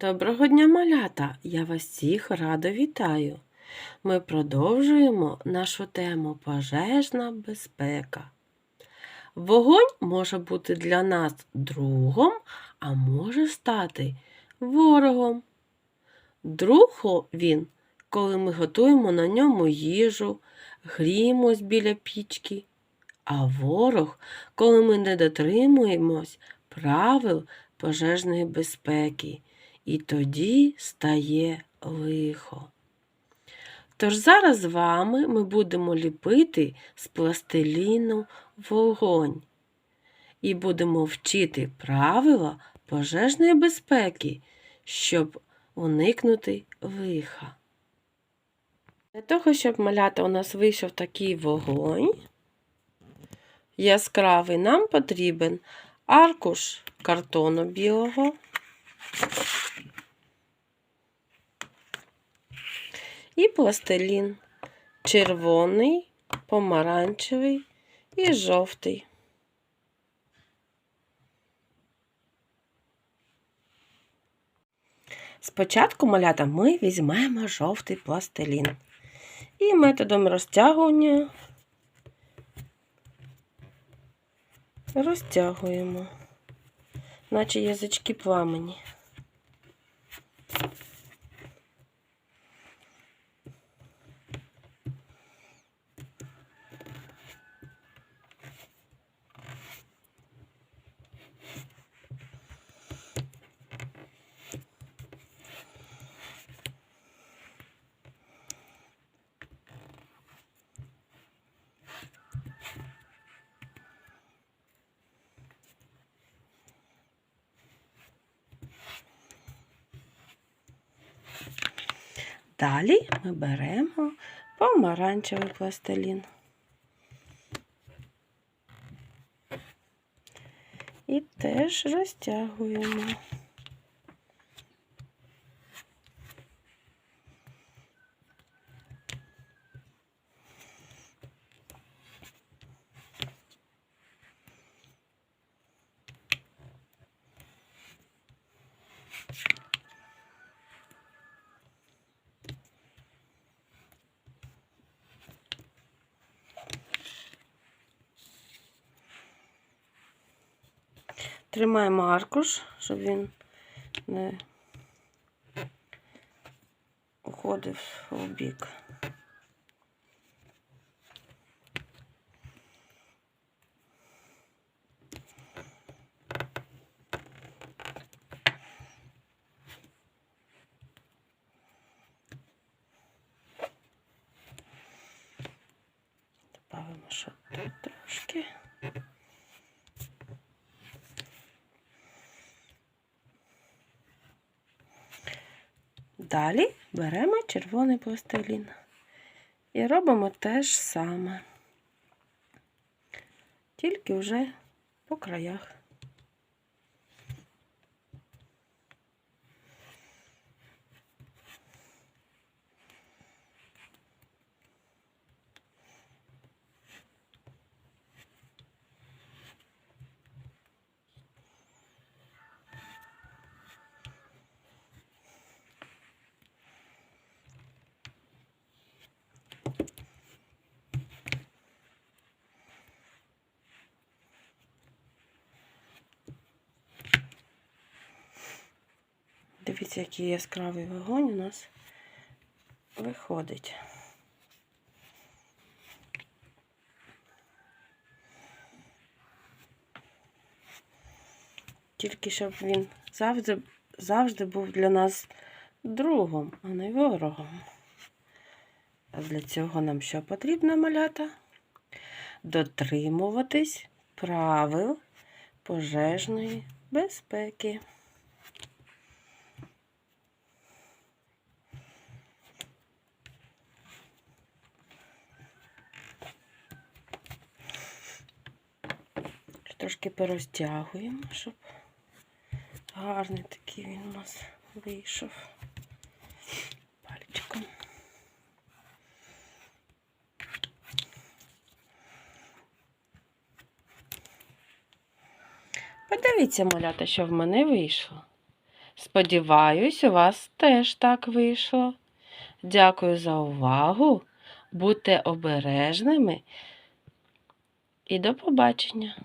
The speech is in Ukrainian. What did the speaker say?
Доброго дня, малята! Я вас всіх радо вітаю. Ми продовжуємо нашу тему пожежна безпека. Вогонь може бути для нас другом, а може стати ворогом. Друг він, коли ми готуємо на ньому їжу, гріємось біля пічки, а ворог, коли ми не дотримуємось правил пожежної безпеки і тоді стає лихо. Тож зараз з вами ми будемо ліпити з пластиліну вогонь і будемо вчити правила пожежної безпеки, щоб уникнути лиха. Для того, щоб малята у нас вийшов такий вогонь, яскравий, нам потрібен аркуш картону білого. І пластилін червоний, помаранчевий і жовтий. Спочатку малята ми візьмемо жовтий пластилін і методом розтягування розтягуємо, наче язички пламені. Далі ми беремо помаранчевий пластилін. І теж розтягуємо. Тримаємо аркуш, щоб він не уходив у бік. Добавимо ще тут трошки. Далі беремо червоний пластилін і робимо те ж саме, тільки вже по краях. Дивіться, який яскравий вогонь у нас виходить. Тільки щоб він завжди, завжди був для нас другом, а не ворогом. А для цього нам що потрібно малята? Дотримуватись правил пожежної безпеки. Трошки порозтягуємо, щоб гарний такий він у нас вийшов пальчиком. Подивіться, малята, що в мене вийшло. Сподіваюсь, у вас теж так вийшло. Дякую за увагу. Будьте обережними і до побачення!